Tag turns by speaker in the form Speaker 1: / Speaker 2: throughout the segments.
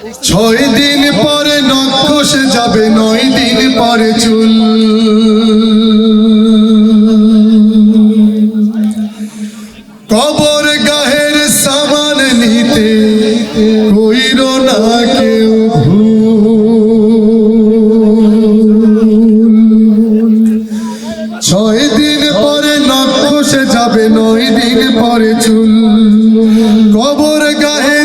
Speaker 1: ছয় দিন পরে নক্ষসে যাবে, নয় দিন পরে চুল। কবর গাহের সামান নিতে কইর না কেউ ছয় দিন পরে নক্ষসে যাবে, নয় দিন পরে চুল। কবর গাহের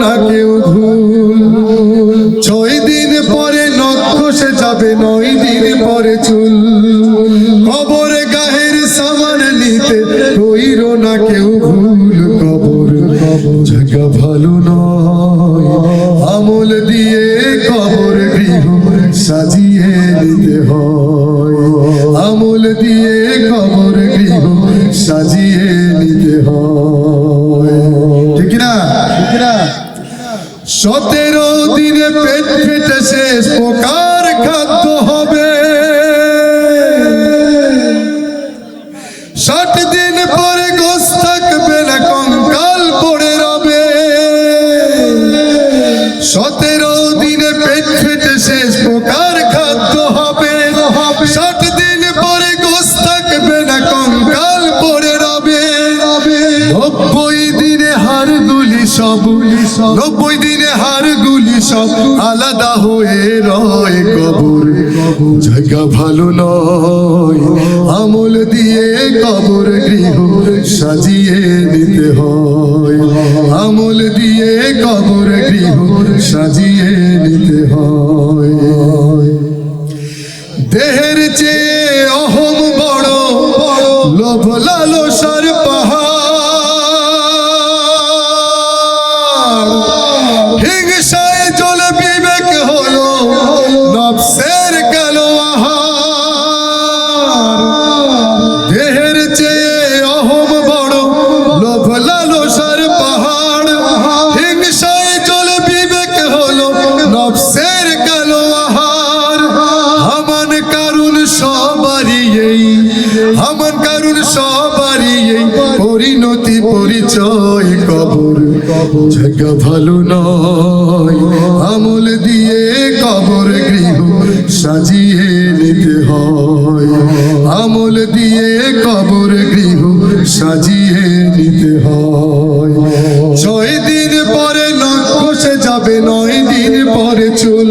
Speaker 1: না কেউ ভুল। ছয় দিন পরে যাবে, নয় দিন পরে চুল। গাহের সামান নিতে না কেউ ভুল। জায়গা ভালো নয়। আমল দিয়ে কবর গৃহ সাজিয়ে নিতে হয়। আমল দিয়ে কবর গৃহ সাজিয়ে সতেরো দিনে পেট ফেটে শেষ, পোকার খাদ্য হবে। ষাট দিন পরে গোস থাকবে না, কঙ্কাল পড়ে রবে। সতেরো দিনে পেট ফেটে শেষ, পোকার খাদ্য হবে। ষাট দিন পরে গোস থাকবে না, কঙ্কাল পড়ে রবে। নব্বই সব নব্বই দিনে হার গুলি সব আলাদা হয়ে রয় কবর। জায়গা ভালো নয়, আমল দিয়ে কবর গৃহ সাজিয়ে নিতে হয়। আমল দিয়ে কবর গৃহ সাজিয়ে নিতে হয়। দেহের চেয়ে পরিচয় কবর, জায়গা ভালো নয়। আমল দিয়ে কবর গৃহ সাজিয়ে নিতে হয়। আমল দিয়ে কবর গৃহ সাজিয়ে নিতে হয়। ছয় দিন পরে নক্ষসে যাবে, নয় দিন পরে চুল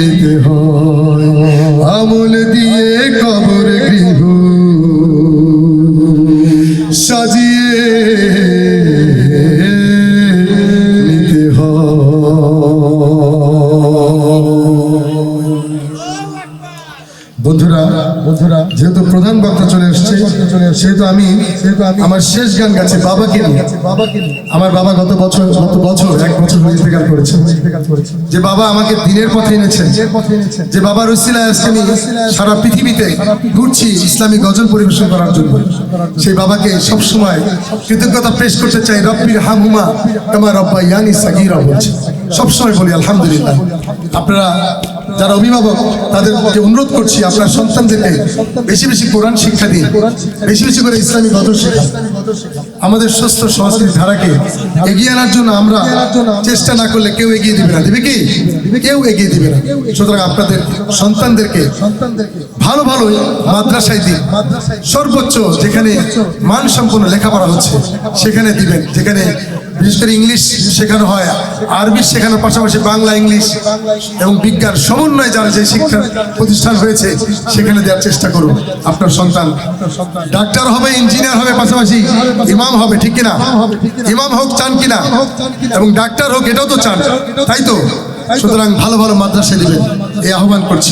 Speaker 1: প্রধান বক্তা চলে এসছে। সেহেতু আমি আমার শেষ গান গাচ্ছি বাবাকে নিয়ে। বাবাকে আমার বাবা গত বছর গত বছর এক বছর হয়ে ইন্তেকাল করেছে। যে বাবা আমাকে দিনের পথে এনেছেন। যে বাবার উসিলায় আজকে আমি সারা পৃথিবীতে ঘুরছি ইসলামী গজল পরিবেশন করার জন্য। সেই বাবাকে সবসময় কৃতজ্ঞতা পেশ করতে চাই। রব্বির হামহুমা কামা রব্বা ইয়ানি সাগিরা বলছে। সবসময় বলি আলহামদুলিল্লাহ। আপনারা যারা অভিভাবক, তাদেরকে অনুরোধ করছি আপনার সন্তানদেরকে বেশি বেশি কোরআন শিক্ষা দিন, বেশি বেশি করে ইসলামী গজল শেখান। আমাদের সুস্থ সংস্কৃতি ধারাকে এগিয়ে আনার জন্য আমরা চেষ্টা না করলে কেউ এগিয়ে দিবে না। দিবে কি? কেউ এগিয়ে দিবে না। সুতরাং আপনাদের সন্তানদেরকে ভালো ভালো মাদ্রাসায় দিন। সর্বোচ্চ যেখানে মান সম্পন্ন লেখাপড়া হচ্ছে, সেখানে দিবেন। যেখানে বিশেষ করে ইংলিশ শেখানো হয়, আরবি শেখানোর পাশাপাশি বাংলা ইংলিশ এবং বিজ্ঞান সমন্বয়ে যারা যে শিক্ষা প্রতিষ্ঠান হয়েছে, সেখানে দেওয়ার চেষ্টা করুন। আপনার সন্তান ডাক্তার হবে, ইঞ্জিনিয়ার হবে, পাশাপাশি ইমাম হবে, ঠিক কিনা? ইমাম হোক, চান কিনা? এবং ডাক্তার হোক, এটাও তো চান। তাই তো? সুতরাং ভালো ভালো মাদ্রাসা দিবেন এই আহ্বান করছি।